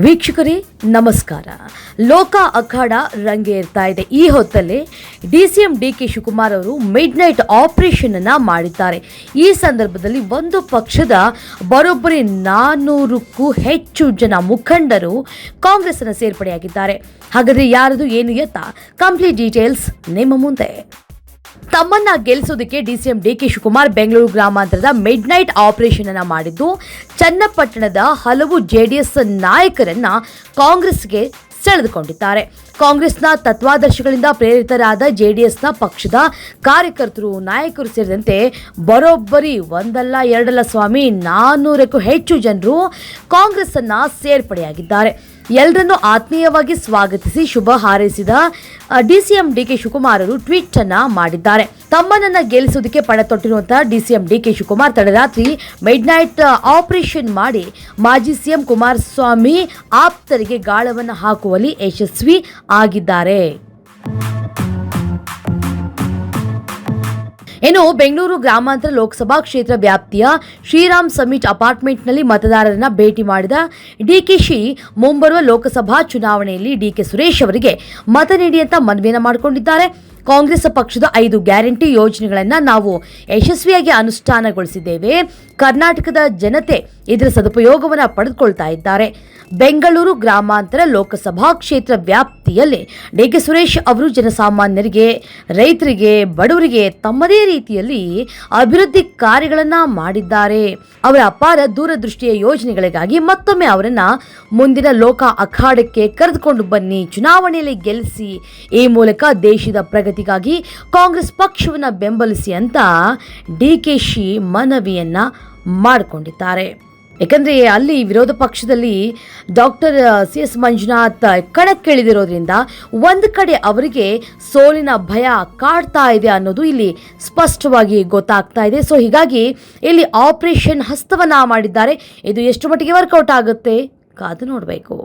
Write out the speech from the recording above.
ವೀಕ್ಷಕರೇ, ನಮಸ್ಕಾರ. ಲೋಕ ಅಖಾಡ ರಂಗೇರ್ತಾ ಇದೆ. ಈ ಹೊತ್ತಲ್ಲಿ D C M D K Shivakumar ಅವರು ಮಿಡ್ ನೈಟ್ ಆಪರೇಷನ್ ಅನ್ನ ಮಾಡಿದ್ದಾರೆ. ಈ ಸಂದರ್ಭದಲ್ಲಿ ಒಂದು ಪಕ್ಷದ ಬರೋಬ್ಬರಿ ನಾನ್ನೂರಕ್ಕೂ ಹೆಚ್ಚು ಜನ ಮುಖಂಡರು ಕಾಂಗ್ರೆಸ್ನ ಸೇರ್ಪಡೆಯಾಗಿದ್ದಾರೆ. ಹಾಗಾದ್ರೆ ಯಾರದು ಏನು ಎತ್ತ? ಕಂಪ್ಲೀಟ್ ಡೀಟೇಲ್ಸ್ ನಿಮ್ಮ ಮುಂದೆ. ತಮ್ಮನ್ನ ಗೆಲ್ಲಿಸೋದಕ್ಕೆ DCM D K Shivakumar Bengaluru ಗ್ರಾಮಾಂತರದ ಮಿಡ್ ನೈಟ್ ಆಪರೇಷನ್ ಅನ್ನ ಮಾಡಿದ್ದು, ಚನ್ನಪಟ್ಟಣದ ಹಲವು ಜೆಡಿಎಸ್ ನಾಯಕರನ್ನ ಕಾಂಗ್ರೆಸ್ಗೆ ಸೆಳೆದುಕೊಂಡಿದ್ದಾರೆ. ಕಾಂಗ್ರೆಸ್ನ ತತ್ವಾದರ್ಶಗಳಿಂದ ಪ್ರೇರಿತರಾದ ಜೆಡಿಎಸ್ನ ಪಕ್ಷದ ಕಾರ್ಯಕರ್ತರು, ನಾಯಕರು ಸೇರಿದಂತೆ ಬರೋಬ್ಬರಿ ಒಂದಲ್ಲ ಎರಡಲ್ಲ ಸ್ವಾಮಿ ನಾನ್ನೂರಕ್ಕೂ ಹೆಚ್ಚು ಜನರು ಕಾಂಗ್ರೆಸ್ ಅನ್ನ ಸೇರ್ಪಡೆಯಾಗಿದ್ದಾರೆ. ಎಲ್ಲರನ್ನೂ ಆತ್ಮೀಯವಾಗಿ ಸ್ವಾಗತಿಸಿ ಶುಭ ಹಾರೈಸಿದ ಡಿಸಿಎಂ ಡಿ ಕೆ ಶಿವಕುಮಾರ್ ಅವರು ಟ್ವೀಟ್ ಅನ್ನ ಮಾಡಿದ್ದಾರೆ. ತಮ್ಮನನ್ನ ಗೆಲ್ಲಿಸೋದಕ್ಕೆ ಪಣ ತೊಟ್ಟಿರುವಂತಹ ಡಿಸಿಎಂ ಡಿ ಕೆ ಶಿವಕುಮಾರ್ ತಡರಾತ್ರಿ ಮಿಡ್ ನೈಟ್ ಆಪರೇಷನ್ ಮಾಡಿ ಮಾಜಿ ಸಿಎಂ ಕುಮಾರಸ್ವಾಮಿ ಆಪ್ತರಿಗೆ ಗಾಳವನ್ನು ಹಾಕುವಲ್ಲಿ ಯಶಸ್ವಿ ಆಗಿದ್ದಾರೆ. ಇನ್ನು ಬೆಂಗಳೂರು ಗ್ರಾಮಾಂತರ ಲೋಕಸಭಾ ಕ್ಷೇತ್ರ ವ್ಯಾಪ್ತಿಯ ಶ್ರೀರಾಮ್ ಸಮಿಟ್ ಅಪಾರ್ಟ್ಮೆಂಟ್ನಲ್ಲಿ ಮತದಾರರನ್ನ ಭೇಟಿ ಮಾಡಿದ ಡಿಕೆಶಿ ಮುಂಬರುವ ಲೋಕಸಭಾ ಚುನಾವಣೆಯಲ್ಲಿ ಡಿಕೆ ಸುರೇಶ್ ಅವರಿಗೆ ಮತ ನೀಡಿ ಅಂತ ಮನವಿಯನ್ನ ಮಾಡಿಕೊಂಡಿದ್ದಾರೆ. ಕಾಂಗ್ರೆಸ್ ಪಕ್ಷದ ಐದು ಗ್ಯಾರಂಟಿ ಯೋಜನೆಗಳನ್ನು ನಾವು ಯಶಸ್ವಿಯಾಗಿ ಅನುಷ್ಠಾನಗೊಳಿಸಿದ್ದೇವೆ. ಕರ್ನಾಟಕದ ಜನತೆ ಇದರ ಸದುಪಯೋಗವನ್ನು ಪಡೆದುಕೊಳ್ತಾ ಇದ್ದಾರೆ. ಬೆಂಗಳೂರು ಗ್ರಾಮಾಂತರ ಲೋಕಸಭಾ ಕ್ಷೇತ್ರ ವ್ಯಾಪ್ತಿಯಲ್ಲಿ ಡಿ ಕೆ ಸುರೇಶ್ ಅವರು ಜನಸಾಮಾನ್ಯರಿಗೆ, ರೈತರಿಗೆ, ಬಡವರಿಗೆ ತಮ್ಮದೇ ರೀತಿಯಲ್ಲಿ ಅಭಿವೃದ್ಧಿ ಕಾರ್ಯಗಳನ್ನು ಮಾಡಿದ್ದಾರೆ. ಅವರ ಅಪಾರ ದೂರದೃಷ್ಟಿಯ ಯೋಜನೆಗಳಿಗಾಗಿ ಮತ್ತೊಮ್ಮೆ ಅವರನ್ನ ಮುಂದಿನ ಲೋಕ ಅಖಾಡಕ್ಕೆ ಕರೆದುಕೊಂಡು ಬನ್ನಿ. ಚುನಾವಣೆಯಲ್ಲಿ ಗೆಲ್ಲಿಸಿ, ಈ ಮೂಲಕ ದೇಶದ ಪ್ರಗತಿಗಾಗಿ ಕಾಂಗ್ರೆಸ್ ಪಕ್ಷವನ್ನು ಬೆಂಬಲಿಸಿ ಅಂತ ಡಿ ಕೆ ಶಿ ಮನವಿಯನ್ನ ಮಾಡಿಕೊಂಡಿದ್ದಾರೆ. ಯಾಕಂದರೆ ಅಲ್ಲಿ ವಿರೋಧ ಪಕ್ಷದಲ್ಲಿ ಡಾಕ್ಟರ್ ಸಿ ಎಸ್ ಮಂಜುನಾಥ್ ಕಣಕ್ಕಿಳಿದಿರೋದ್ರಿಂದ ಒಂದು ಕಡೆ ಅವರಿಗೆ ಸೋಲಿನ ಭಯ ಕಾಡ್ತಾ ಇದೆ ಅನ್ನೋದು ಇಲ್ಲಿ ಸ್ಪಷ್ಟವಾಗಿ ಗೊತ್ತಾಗ್ತಾ ಇದೆ. ಸೊ ಹೀಗಾಗಿ ಇಲ್ಲಿ ಆಪರೇಷನ್ ಹಸ್ತವನ್ನ ಮಾಡಿದ್ದಾರೆ. ಇದು ಎಷ್ಟು ಮಟ್ಟಿಗೆ ವರ್ಕೌಟ್ ಆಗುತ್ತೆ? ಕಾದು ನೋಡಬೇಕು.